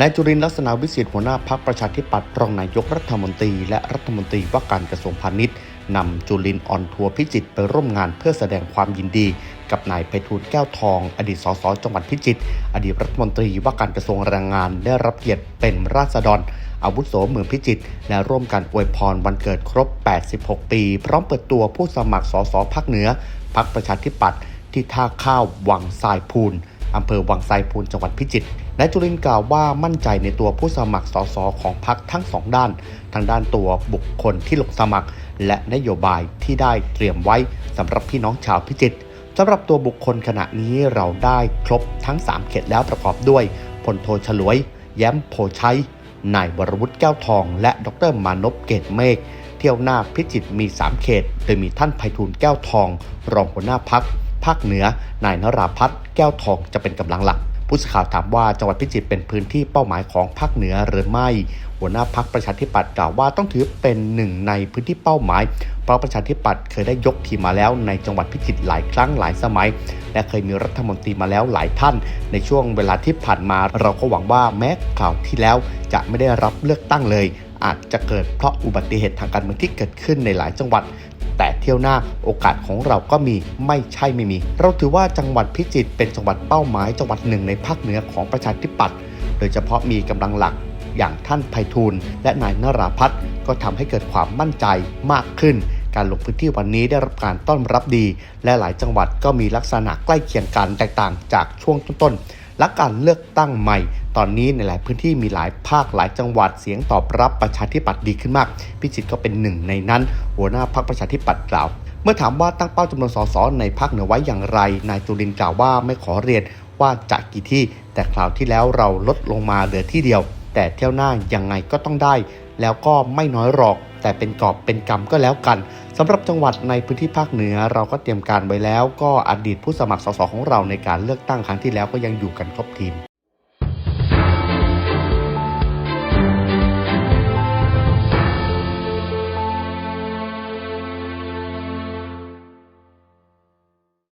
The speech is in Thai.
นายจุรินลักษณะวิสิทธิ์หัวหน้าพักประชาธิปัตย์รองนายกรัฐมนตรี และรัฐมนตรีว่าการกระทรวงพาณิชย์นำจุรินออนทัวร์พิจิตรไปร่วมงานเพื่อแสดงความยินดี กับนายไพฑูรย์แก้วทอง อดีตสสจังหวัดพิจิตรอดีตรัฐมนตรีว่าการกระทรวงแรงงานได้รับเกียรติเป็นราษฎรอาวุโสเมืองพิจิตรและร่วมกันอวยพรวันเกิดครบ 86 ปี พร้อมเปิดตัวผู้สมัครสสภาคเหนือพักประชาธิปัตย์ที่ท่าข้าววังทรายพูนอำเภอวังไซพูนจังหวัดพิจิตร นายจุรินกล่าวว่ามั่นใจในตัวผู้สมัครสสของพรรคทั้งสองด้านทั้งด้านตัวบุคคลที่ลงสมัคร และนโยบายที่ได้เตรียมไว้สำหรับพี่น้องชาวพิจิตรสำหรับตัวบุคคลขณะนี้เราได้ครบทั้ง 3 เขตแล้วประกอบด้วยพลโทฉลวย แย้มโพชัยนายวรวุฒิแก้วทอง และดรมานพเกตเมฆเที่ยวหน้าพิจิตรมี 3 เขต โดยมีท่านไพฑูรย์แก้วทอง รองหัวหน้าพักภาคเหนือนายนราพัฒน์แก้วทองจะเป็นกำลังหลัก ผู้สื่อข่าวถามว่าจังหวัดพิจิตรเป็นพื้นที่เป้าหมายของภาคเหนือหรือไม่ หัวหน้าพักประชาธิปัตย์กล่าวว่าต้องถือเป็นหนึ่งในพื้นที่เป้าหมาย เพราะประชาธิปัตย์เคยได้ยกทีมมาแล้วในจังหวัดพิจิตรหลายครั้งหลายสมัย และเคยมีรัฐมนตรีมาแล้วหลายท่าน ในช่วงเวลาที่ผ่านมาเราก็หวังว่าแม้ข่าวที่แล้วจะไม่ได้รับเลือกตั้งเลยอาจจะเกิดเพราะอุบัติเหตุทางการเมืองที่เกิดขึ้นในหลายจังหวัด แต่เที่ยวหน้าโอกาสของเราก็มีไม่ใช่ไม่มี เราถือว่าจังหวัดพิจิตรเป็นจังหวัดเป้าหมายจังหวัดหนึ่งในภาคเหนือของประชาธิปัตย์โดยเฉพาะมีกำลังหลักอย่างท่านไพฑูรย์และนายนราพัฒน์ก็ทำให้เกิดความมั่นใจมากขึ้น การลงพื้นที่วันนี้ได้รับการต้อนรับดี และหลายจังหวัดก็มีลักษณะใกล้เคียงกันแตกต่างจากช่วงต้นๆ และการเลือกตั้งใหม่ ตอนนี้ในหลายพื้นที่มีหลายภาคหลายจังหวัดเสียงตอบรับประชาธิปัตย์ดีขึ้นมาก พิจิตรก็เป็นหนึ่งในนั้น หัวหน้าพรรคประชาธิปัตย์กล่าวเมื่อถามว่าตั้งเป้าจำนวนสสในภาคเหนือไว้อย่างไร นายจุรินกล่าวว่าไม่ขอเรียนว่าจะกี่ที่ แต่คราวที่แล้วเราลดลงมาเหลือที่เดียว แต่เที่ยวหน้ายังไงก็ต้องได้ แล้วก็ไม่น้อยหรอก แต่เป็นกอบเป็นกรรมก็แล้วกันสำหรับจังหวัดในพื้นที่ภาคเหนือเราก็เตรียมการไว้แล้ว ก็อดีตผู้สมัครสสของเราในการเลือกตั้งครั้งที่แล้วก็ยังอยู่กันครบทีม